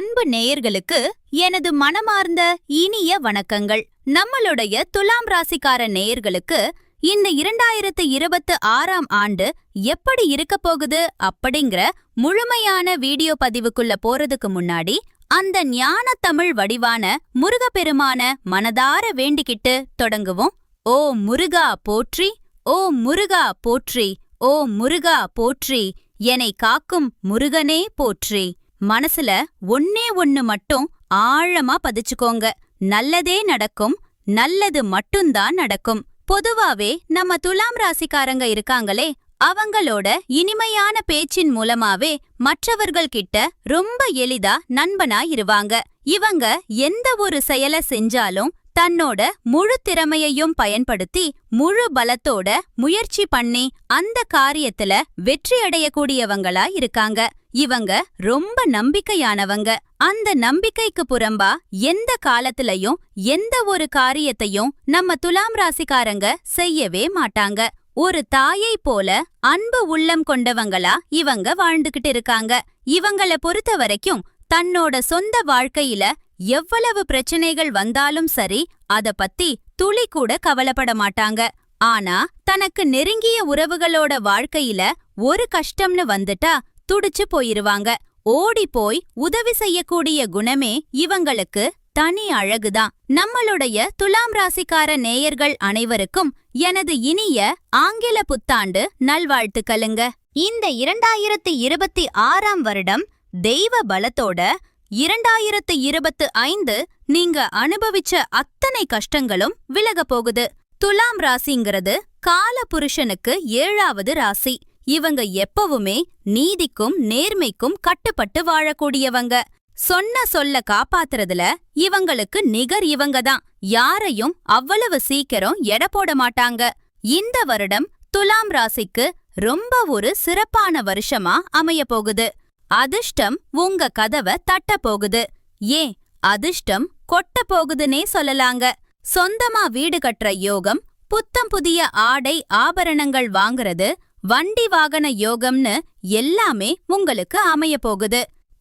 அன்பு நேயர்களுக்கு எனது மனமார்ந்த இனிய வணக்கங்கள். நம்மளுடைய துலாம் ராசிக்கார நேயர்களுக்கு இந்த இரண்டாயிரத்து இருபத்து ஆறாம் ஆண்டு எப்படி இருக்க போகுது அப்படிங்கிற முழுமையான வீடியோ பதிவுக்குள்ள போறதுக்கு முன்னாடி அந்த ஞான தமிழ் வடிவான முருகப்பெருமான மனதார வேண்டிக்கிட்டு தொடங்குவோம். ஓ முருகா போற்றி ஓ முருகா போற்றி ஓ முருகா போற்றி என்னை காக்கும் முருகனே போற்றி. மனசுல ஒன்னே ஒன்னு மட்டும் ஆழமா பதிச்சுக்கோங்க. நல்லதே நடக்கும் நல்லது மட்டும்தான் நடக்கும். பொதுவாவே நம்ம துலாம் ராசிக்காரங்க இருக்காங்களே அவங்களோட இனிமையான பேச்சின் மூலமாவே மற்றவர்கள் கிட்ட ரொம்ப எளிதா நண்பனா இருவாங்க. இவங்க எந்த ஒரு செயல செஞ்சாலும் தன்னோட முழு திறமையையும் பயன்படுத்தி முழு பலத்தோட முயற்சி பண்ணி அந்த காரியத்துல வெற்றி அடையக்கூடியவங்களா இருக்காங்க. இவங்க ரொம்ப நம்பிக்கையானவங்க. அந்த நம்பிக்கைக்கு புறம்பா எந்த காலத்திலையும் எந்த ஒரு காரியத்தையும் நம்ம துலாம் ராசிக்காரங்க செய்யவே மாட்டாங்க. ஒரு தாயை போல அன்பு உள்ளம் கொண்டவங்களா இவங்க வாழ்ந்துகிட்டு இருக்காங்க. இவங்கள பொறுத்த வரைக்கும் தன்னோட சொந்த வாழ்க்கையில எவ்வளவு பிரச்சனைகள் வந்தாலும் சரி அத பத்தி துளி கூட கவலைப்பட மாட்டாங்க. ஆனா தனக்கு நெருங்கிய உறவுகளோட வாழ்க்கையில ஒரு கஷ்டம்னு வந்துட்டா துடிச்சு போயிருவாங்க. ஓடி போய் உதவி செய்யக்கூடிய குணமே இவங்களுக்கு தனி அழகுதான். நம்மளுடைய துலாம் ராசிக்கார நேயர்கள் அனைவருக்கும் எனது இனிய ஆங்கில புத்தாண்டு நல்வாழ்த்துக்களுங்க. இந்த இரண்டாயிரத்தி இருபத்தி ஆறாம் வருடம் தெய்வ பலத்தோட இரண்டாயிரத்து இருபத்து ஐந்து நீங்க அனுபவிச்ச அத்தனை கஷ்டங்களும் விலக போகுது. துலாம் ராசிங்கிறது கால புருஷனுக்கு ஏழாவது ராசி. இவங்க எப்பவுமே நீதிக்கும் நேர்மைக்கும் கட்டுப்பட்டு வாழக்கூடியவங்க. சொன்ன சொல்ல காப்பாத்துறதுல இவங்களுக்கு நிகர் இவங்க தான் யாரையும் அவ்வளவு சீக்கிரம் எட போட மாட்டாங்க. இந்த வருடம் துலாம் ராசிக்கு ரொம்ப ஒரு சிறப்பான வருஷமா அமைய போகுது. அதிர்ஷ்டம் உங்க கதவை தட்ட போகுது. ஏன்? அதிர்ஷ்டம் கொட்ட போகுதுன்னே சொல்லலாங்க. சொந்தமா வீடு கட்டுற யோகம் புத்தம் புதிய ஆடை ஆபரணங்கள் வாங்குறது வண்டி வாகன யோகம்னு எல்லாமே உங்களுக்கு அமைய போகுது.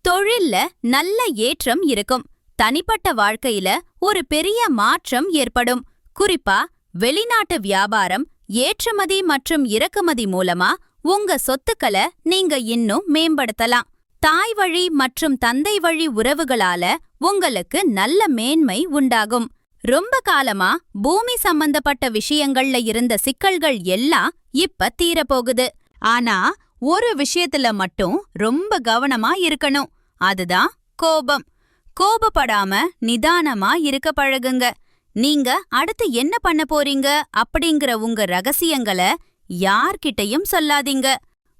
தொழில்ல நல்ல ஏற்றம் இருக்கும். தனிப்பட்ட வாழ்க்கையில ஒரு பெரிய மாற்றம் ஏற்படும். குறிப்பா வெளிநாட்டு வியாபாரம் ஏற்றுமதி மற்றும் இறக்குமதி மூலமா உங்க சொத்துக்களை நீங்க இன்னும் மேம்படுத்தலாம். தாய் வழி மற்றும் தந்தை வழி உறவுகளால உங்களுக்கு நல்ல மேன்மை உண்டாகும். ரொம்ப காலமா பூமி சம்பந்தப்பட்ட விஷயங்கள்ல இருந்த சிக்கல்கள் எல்லாம் இப்ப தீரப்போகுது. ஆனா ஒரு விஷயத்துல மட்டும் ரொம்ப கவனமா இருக்கணும். அதுதான் கோபம். கோபப்படாம நிதானமா இருக்க பழகுங்க. நீங்க அடுத்து என்ன பண்ண போறீங்க அப்படிங்கிற உங்க ரகசியங்களை யார்கிட்டயும் சொல்லாதீங்க.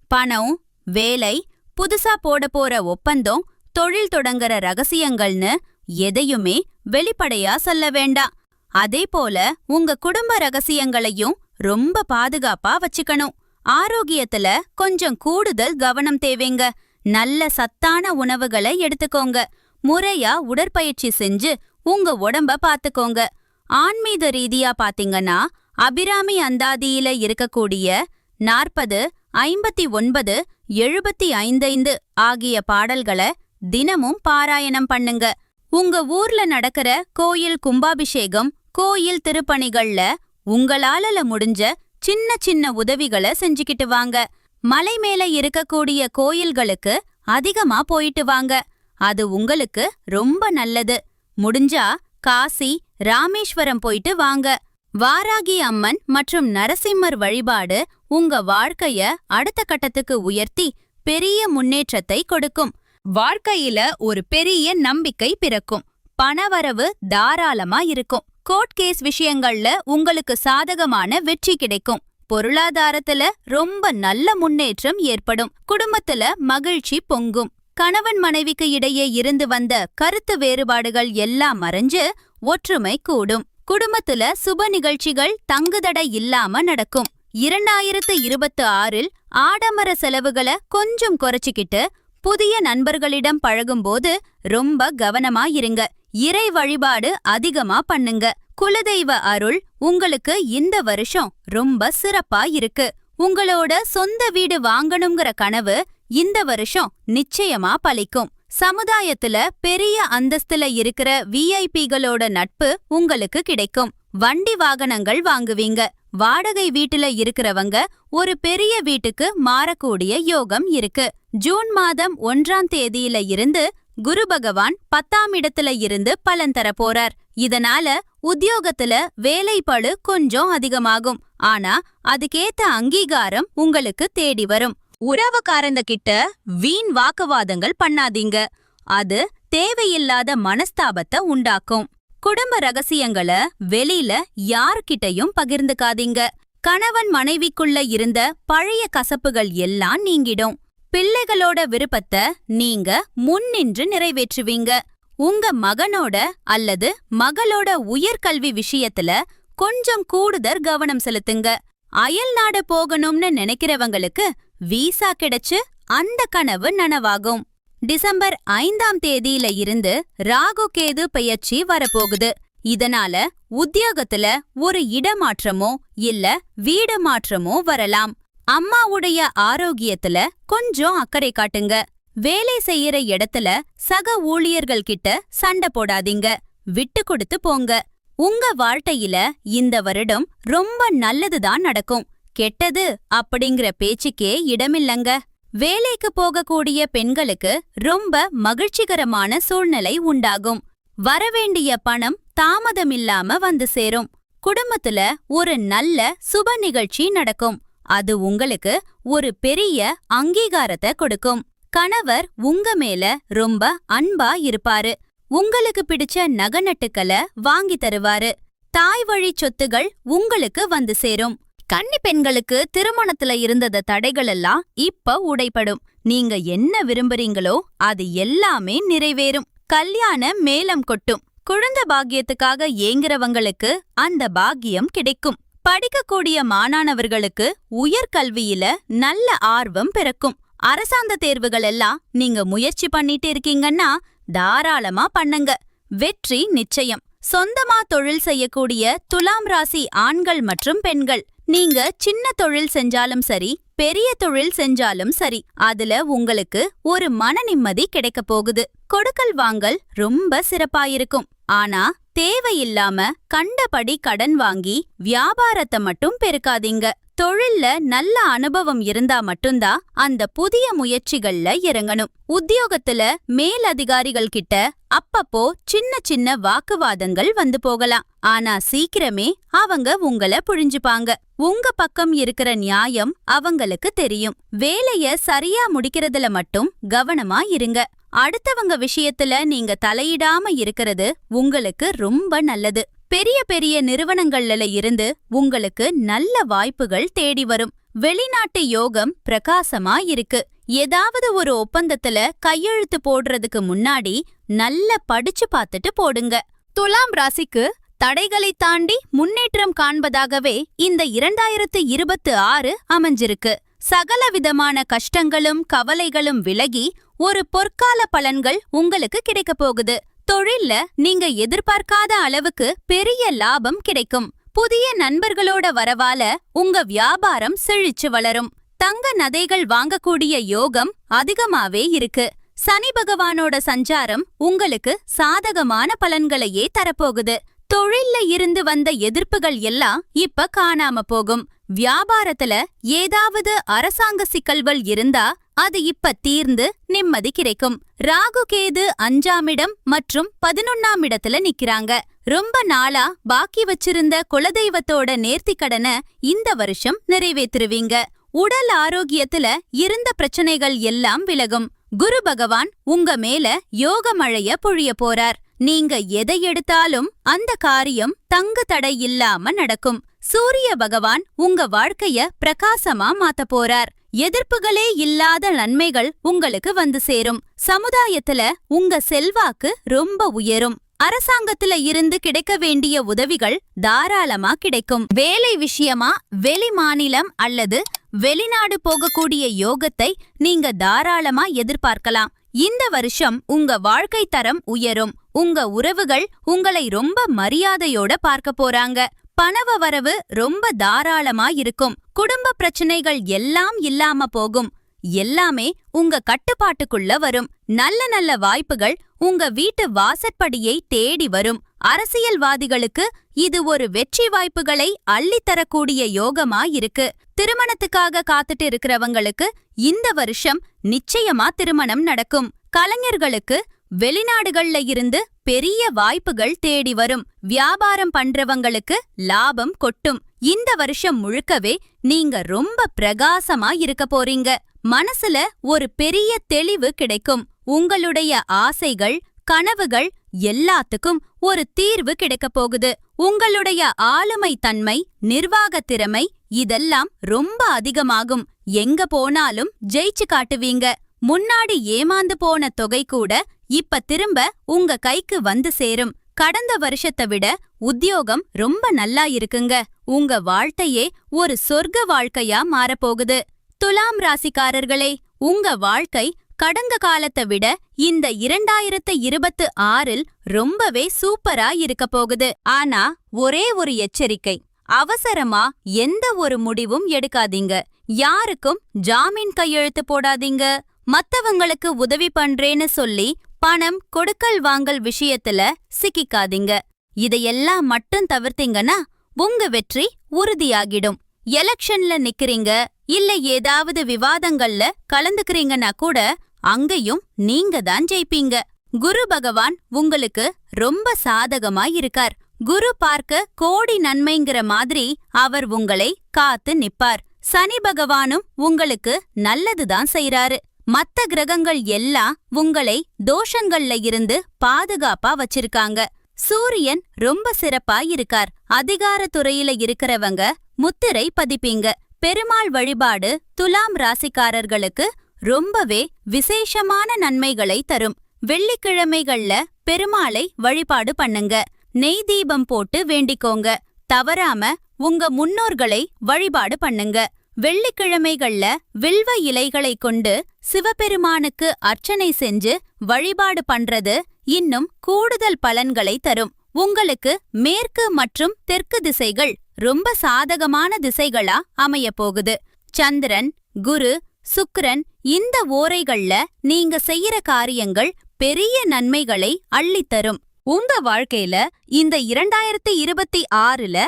பணம் வேலை புதுசா போட போற ஒப்பந்தம் தொழில் தொடங்குற ரகசியங்கள்னு எதையுமே வெளிப்படையா சொல்ல வேண்டாம். அதே போல உங்க குடும்ப ரகசியங்களையும் ரொம்ப பாதுகாப்பா வச்சுக்கணும். ஆரோக்கியத்துல கொஞ்சம் கூடுதல் கவனம் தேவைங்க. நல்ல சத்தான உணவுகளை எடுத்துக்கோங்க. முறையா உடற்பயிற்சி செஞ்சு உங்க உடம்ப பாத்துக்கோங்க. ஆன்மீக ரீதியா பாத்தீங்கன்னா அபிராமி அந்தாதியில இருக்கக்கூடிய நாற்பது ஐம்பத்தி ஒன்பது எழுபத்தி ஐந்தைந்து ஆகிய பாடல்களை தினமும் பாராயணம் பண்ணுங்க. உங்க ஊர்ல நடக்கிற கோயில் கும்பாபிஷேகம் கோயில் திருப்பணிகள்ல உங்களால முடிஞ்ச சின்ன சின்ன உதவிகளை செஞ்சுக்கிட்டு வாங்க. மலை மேல இருக்கக்கூடிய கோயில்களுக்கு அதிகமா போயிட்டு வாங்க. அது உங்களுக்கு ரொம்ப நல்லது. முடிஞ்சா காசி ராமேஸ்வரம் போயிட்டு வாங்க. வாராகி அம்மன் மற்றும் நரசிம்மர் வழிபாடு உங்க வாழ்க்கைய அடுத்த கட்டத்துக்கு உயர்த்தி பெரிய முன்னேற்றத்தை கொடுக்கும். வாழ்க்கையில ஒரு பெரிய நம்பிக்கை பிறக்கும். பணவரவு தாராளமா இருக்கும். கோர்ட் கேஸ் விஷயங்கள்ல உங்களுக்கு சாதகமான வெற்றி கிடைக்கும். பொருளாதாரத்துல ரொம்ப நல்ல முன்னேற்றம் ஏற்படும். குடும்பத்துல மகிழ்ச்சி பொங்கும். கணவன் மனைவிக்கு இடையே இருந்து வந்த கருத்து வேறுபாடுகள் எல்லாம் மறைஞ்சு ஒற்றுமை கூடும். குடும்பத்துல சுப நிகழ்ச்சிகள் தங்குதடை இல்லாம நடக்கும். இரண்டாயிரத்து இருபத்து ஆறில் ஆடம்பர செலவுகளை கொஞ்சம் குறைச்சிக்கிட்டு புதிய நண்பர்களிடம் பழகும்போது ரொம்ப கவனமா இருங்க. இறை வழிபாடு அதிகமா பண்ணுங்க. குலதெய்வ அருள் உங்களுக்கு இந்த வருஷம் ரொம்ப சிறப்பா இருக்கு. உங்களோட சொந்த வீடு வாங்கணுங்கிற கனவு இந்த வருஷம் நிச்சயமா பலிக்கும். சமுதாயத்துல பெரிய அந்தஸ்துல இருக்கிற விஐபிகளோட நட்பு உங்களுக்கு கிடைக்கும். வண்டி வாகனங்கள் வாங்குவீங்க. வாடகை வீட்டுல இருக்கிறவங்க ஒரு பெரிய வீட்டுக்கு மாறக்கூடிய யோகம் இருக்கு. ஜூன் மாதம் ஒன்றாம் தேதியில இருந்து குரு பகவான் பத்தாம் இடத்துல இருந்து பலன் தர போறார். இதனால உத்தியோகத்துல வேலைப்பளு கொஞ்சம் அதிகமாகும். ஆனா அதுக்கேத்த அங்கீகாரம் உங்களுக்கு தேடி வரும். உறவுக்காரங்க கிட்ட வீண் வாக்குவாதங்கள் பண்ணாதீங்க. அது தேவையில்லாத மனஸ்தாபத்தை உண்டாக்கும். குடும்ப ரகசியங்கள வெளியில யார்கிட்டயும் பகிர்ந்துக்காதீங்க. கணவன் மனைவிக்குள்ள இருந்த பழைய கசப்புகள் எல்லாம் நீங்கிடும். பிள்ளைகளோட விருப்பத்தை நீங்க முன்னின்று நிறைவேற்றுவீங்க. உங்க மகனோட அல்லது மகளோட உயர்கல்வி விஷயத்துல கொஞ்சம் கூடுதல் கவனம் செலுத்துங்க. அயல் நாடு போகணும்னு நினைக்கிறவங்களுக்கு வீசா கிடைச்சு அந்த கனவு நனவாகும். டிசம்பர் ஐந்தாம் தேதியில இருந்து ராகு கேது பெயர்ச்சி வரப்போகுது. இதனால உத்தியோகத்துல ஒரு இடமாற்றமோ இல்ல வீடு மாற்றமோ வரலாம். அம்மாவுடைய ஆரோக்கியத்துல கொஞ்சம் அக்கறை காட்டுங்க. வேலை செய்யற இடத்துல சக ஊழியர்கள் கிட்ட சண்டை போடாதீங்க. விட்டு கொடுத்து போங்க. உங்க வாழ்க்கையில இந்த வருடம் ரொம்ப நல்லதுதான் நடக்கும். கெட்டது அப்படிங்கிற பேச்சுக்கே இடமில்லங்க. வேலைக்கு போகக்கூடிய பெண்களுக்கு ரொம்ப மகிழ்ச்சிகரமான சூழ்நிலை உண்டாகும். வரவேண்டிய பணம் தாமதமில்லாம வந்து சேரும். குடும்பத்துல ஒரு நல்ல சுப நிகழ்ச்சி நடக்கும். அது உங்களுக்கு ஒரு பெரிய அங்கீகாரத்தை கொடுக்கும். கணவர் உங்க மேல ரொம்ப அன்பா இருப்பாரு. உங்களுக்கு பிடிச்ச நகநட்டுக்களை வாங்கி தருவாரு. தாய் வழி சொத்துகள் உங்களுக்கு வந்து சேரும். கன்னி பெண்களுக்கு திருமணத்துல இருந்தத தடைகள் எல்லாம் இப்ப உடைப்படும் நீங்க என்ன விரும்புறீங்களோ அது எல்லாமே நிறைவேறும். கல்யாண மேலம் கொட்டும். குழந்தை பாக்கியத்துக்காக ஏங்குறவங்களுக்கு அந்த பாக்கியம் கிடைக்கும். படிக்கக்கூடிய மாணானவர்களுக்கு உயர்கல்வியில நல்ல ஆர்வம் பிறக்கும். அரசாங்க தேர்வுகள் எல்லாம் நீங்க முயற்சி பண்ணிட்டு இருக்கீங்கன்னா தாராளமா பண்ணுங்க. வெற்றி நிச்சயம். சொந்தமா தொழில் செய்யக்கூடிய துலாம் ராசி ஆண்கள் மற்றும் பெண்கள் நீங்க சின்ன தொழில் செஞ்சாலும் சரி பெரிய தொழில் செஞ்சாலும் சரி அதுல உங்களுக்கு ஒரு மன நிம்மதி கிடைக்க போகுது. கொடுக்கல் வாங்கல் ரொம்ப சிறப்பாயிருக்கும். ஆனா தேவையில்லாம கண்டபடி கடன் வாங்கி வியாபாரத்தை மட்டும் பெருக்காதீங்க. தொழில்ல நல்ல அனுபவம் இருந்தா மட்டும்தான் அந்த புதிய முயற்சிகள்ல இறங்கணும். உத்தியோகத்துல மேலதிகாரிகள் கிட்ட அப்பப்போ சின்ன சின்ன வாக்குவாதங்கள் வந்து போகலாம். ஆனா சீக்கிரமே அவங்க உங்கள புழிஞ்சுப்பாங்க உங்க பக்கம் இருக்கிற நியாயம் அவங்களுக்கு தெரியும். வேலைய சரியா முடிக்கிறதுல மட்டும் கவனமா இருங்க. அடுத்தவங்க விஷயத்துல நீங்க தலையிடாம இருக்கிறது உங்களுக்கு ரொம்ப நல்லது. பெரிய பெரிய நிறுவனங்கள்ல இருந்து உங்களுக்கு நல்ல வாய்ப்புகள் தேடி வரும். வெளிநாட்டு யோகம் பிரகாசமா இருக்கு. ஏதாவது ஒரு ஒப்பந்தத்துல கையெழுத்து போடுறதுக்கு முன்னாடி நல்ல படிச்சு பார்த்துட்டு போடுங்க. துலாம் ராசிக்கு தடைகளை தாண்டி முன்னேற்றம் காண்பதாகவே இந்த இரண்டாயிரத்து இருபத்து ஆறு அமைஞ்சிருக்கு. சகல விதமான கஷ்டங்களும் கவலைகளும் விலகி ஒரு பொற்கால பலன்கள் உங்களுக்கு கிடைக்கப் போகுது. தொழில்ல நீங்க எதிர்பார்க்காத அளவுக்கு பெரிய லாபம் கிடைக்கும். புதிய நண்பர்களோட வரவால உங்க வியாபாரம் செழிச்சு வளரும். தங்க நதைகள் வாங்கக்கூடிய யோகம் அதிகமாவே இருக்கு. சனி பகவானோட சஞ்சாரம் உங்களுக்கு சாதகமான பலன்களையே தரப்போகுது. தொழில்ல இருந்து வந்த எதிர்ப்புகள் எல்லாம் இப்ப காணாம போகும். வியாபாரத்துல ஏதாவது அரசாங்க சிக்கல்கள் இருந்தா அது இப்ப தீர்ந்து நிம்மதி கிடைக்கும். ராகு கேது அஞ்சாமிடம் மற்றும் பதினொன்னாம் இடத்துல நிக்கிறாங்க. ரொம்ப நாளா பாக்கி வச்சிருந்த குலதெய்வத்தோட நேர்த்திக்கடனை இந்த வருஷம் நிறைவேற்றுவீங்க. உடல் ஆரோக்கியத்துல இருந்த பிரச்சனைகள் எல்லாம் விலகும். குரு பகவான் உங்க மேல யோக மழைய பொழிய போறார். நீங்க எதை எடுத்தாலும் அந்த காரியம் தங்கு தடை இல்லாம நடக்கும். சூரிய பகவான் உங்க வாழ்க்கைய பிரகாசமா மாத்த போறார். எதிர்ப்புகளே இல்லாத நன்மைகள் உங்களுக்கு வந்து சேரும். சமுதாயத்துல உங்க செல்வாக்கு ரொம்ப உயரும். அரசாங்கத்துல இருந்து கிடைக்க வேண்டிய உதவிகள் தாராளமா கிடைக்கும். வேலை விஷயமா வெளி மாநிலம் அல்லது வெளிநாடு போகக்கூடிய யோகத்தை நீங்க தாராளமா எதிர்பார்க்கலாம். இந்த வருஷம் உங்க வாழ்க்கை தரம் உயரும். உங்க உறவுகள் உங்களை ரொம்ப மரியாதையோட பார்க்க போறாங்க. பணவ வரவு ரொம்ப தாராளமா இருக்கும் குடும்ப பிரச்சனைகள் எல்லாம் இல்லாம போகும். எல்லாமே உங்க கட்டுப்பாட்டுக்குள்ள வரும். நல்ல நல்ல வாய்ப்புகள் உங்க வீட்டு வாசற்படியை தேடி வரும். அரசியல்வாதிகளுக்கு இது ஒரு வெற்றி வாய்ப்புகளை அள்ளித்தரக்கூடிய யோகமா இருக்கு திருமணத்துக்காக காத்துட்டு இருக்கிறவங்களுக்கு இந்த வருஷம் நிச்சயமா திருமணம் நடக்கும். கலைஞர்களுக்கு வெளிநாடுகள்ல இருந்து பெரிய வாய்ப்புகள் தேடி வரும். வியாபாரம் பண்றவங்களுக்கு லாபம் கொட்டும். இந்த வருஷம் முழுக்கவே நீங்க ரொம்ப பிரகாசமா இருக்க போறீங்க. மனசுல ஒரு பெரிய தெளிவு கிடைக்கும். உங்களுடைய ஆசைகள் கனவுகள் எல்லாத்துக்கும் ஒரு தீர்வு கிடைக்கப் போகுது. உங்களுடைய ஆளுமை தன்மை நிர்வாகத் திறமை இதெல்லாம் ரொம்ப அதிகமாகும். எங்க போனாலும் ஜெயிச்சு காட்டுவீங்க. முன்னாடி ஏமாந்து போன தொகை கூட இப்ப திரும்ப உங்க கைக்கு வந்து சேரும். கடந்த வருஷத்தை விட உத்தியோகம் ரொம்ப நல்லா இருக்குங்க. உங்க வாழ்க்கையே ஒரு சொர்க்க வாழ்க்கையா மாறப்போகுது. துலாம் ராசிக்காரர்களே உங்க வாழ்க்கை கடந்த காலத்தை விட இந்த இரண்டாயிரத்து இருபத்து ஆறில் ரொம்பவே சூப்பரா இருக்க போகுது. ஆனா ஒரே ஒரு எச்சரிக்கை. அவசரமா எந்த ஒரு முடிவும் எடுக்காதீங்க. யாருக்கும் ஜாமீன் கையெழுத்து போடாதீங்க. மத்தவங்களுக்கு உதவி பண்றேன்னு சொல்லி பணம் கொடுக்கல் வாங்கல் விஷயத்துல சிக்கிக்காதீங்க. இதையெல்லாம் மட்டும் தவிர்த்தீங்கன்னா உங்க வெற்றி உறுதியாகிடும். எலெக்ஷன்ல நிக்கிறீங்க இல்ல ஏதாவது விவாதங்கள்ல கலந்துக்கிறீங்கன்னா கூட அங்கேயும் நீங்க தான் ஜெயிப்பீங்க. குரு பகவான் உங்களுக்கு ரொம்ப சாதகமா இருக்கார். குரு பார்க்க கோடி நன்மைங்கிற மாதிரி அவர் உங்களை காத்து நிப்பார். சனி பகவானும் உங்களுக்கு நல்லதுதான் செய்றாரு. மத்த கிரகங்கள் எல்லாம் உங்களை தோஷங்கள்ல இருந்து பாதுகாப்பா வச்சிருக்காங்க. சூரியன் ரொம்ப சிறப்பா இருக்கார். அதிகாரத்துறையில இருக்கிறவங்க முத்திரை பதிப்பீங்க. பெருமாள் வழிபாடு துலாம் ராசிக்காரர்களுக்கு ரொம்பவே விசேஷமான நன்மைகளை தரும். வெள்ளிக்கிழமைகள்ல பெருமாளை வழிபாடு பண்ணுங்க. நெய் தீபம் போட்டு வேண்டிக்கோங்க. தவறாம உங்க முன்னோர்களை வழிபாடு பண்ணுங்க. வெள்ளிக்கிழமைகள்ல வில்வ இலைகளை கொண்டு சிவபெருமானுக்கு அர்ச்சனை செஞ்சு வழிபாடு பண்றது இன்னும் கூடுதல் பலன்களை தரும். உங்களுக்கு மேற்கு மற்றும் தெற்கு திசைகள் ரொம்ப சாதகமான திசைகளா அமைய போகுது. சந்திரன் குரு சுக்கிரன் இந்த ஓரைகள்ல நீங்க செய்யற காரியங்கள் பெரிய நன்மைகளை அள்ளித்தரும். உங்க வாழ்க்கையில இந்த இரண்டாயிரத்தி இருபத்தி ஆறுல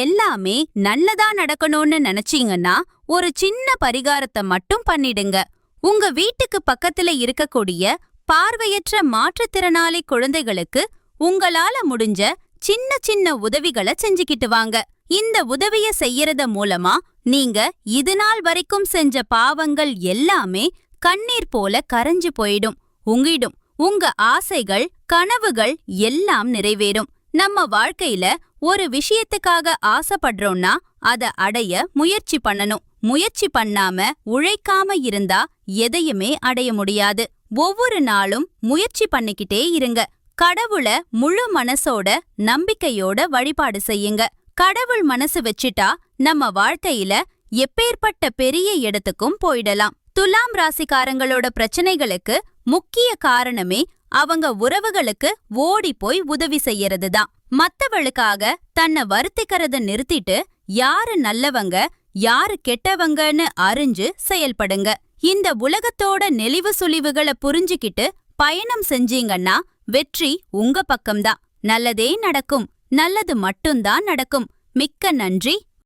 எல்லாமே நல்லதா நடக்கணும்னு நினைச்சீங்கன்னா ஒரு சின்ன பரிகாரத்தை மட்டும் பண்ணிடுங்க. உங்க வீட்டுக்கு பக்கத்துல இருக்கக்கூடிய பார்வையற்ற மாற்றுத்திறனாளி குழந்தைகளுக்கு உங்களால முடிஞ்ச சின்ன சின்ன உதவிகளை செஞ்சுக்கிட்டு வாங்க. இந்த உதவிய செய்யறத மூலமா நீங்க இது நாள் வரைக்கும் செஞ்ச பாவங்கள் எல்லாமே கண்ணீர் போல கரைஞ்சு போயிடும். உங்கிடும் உங்க ஆசைகள் கனவுகள் எல்லாம் நிறைவேறும். நம்ம வாழ்க்கையில ஒரு விஷயத்துக்காக ஆசைப்படுறோம்னா அத அடைய முயற்சி பண்ணணும். முயற்சி பண்ணாம உழைக்காம இருந்தா எதையுமே அடைய முடியாது. ஒவ்வொரு நாளும் முயற்சி பண்ணிக்கிட்டே இருங்க. கடவுள முழு மனசோட நம்பிக்கையோட வழிபாடு செய்யுங்க. கடவுள் மனசு வச்சிட்டா நம்ம வாழ்க்கையில எப்பேற்பட்ட பெரிய இடத்துக்கும் போயிடலாம். துலாம் ராசிக்காரங்களோட பிரச்சனைகளுக்கு முக்கிய காரணமே அவங்க உறவுகளுக்கு ஓடி போய் உதவி செய்யறதுதான். மத்தவளுக்காக தன்னை வருத்திக்கிறத நிறுத்திட்டு யாரு நல்லவங்க யாரு கெட்டவங்கன்னு அறிஞ்சு செயல்படுங்க. இந்த உலகத்தோட நெளிவு சுழிவுகளை புரிஞ்சுக்கிட்டு பயணம் செஞ்சீங்கன்னா வெற்றி உங்க பக்கம்தான். நல்லதே நடக்கும். நல்லது மட்டும்தான் நடக்கும். மிக்க நன்றி.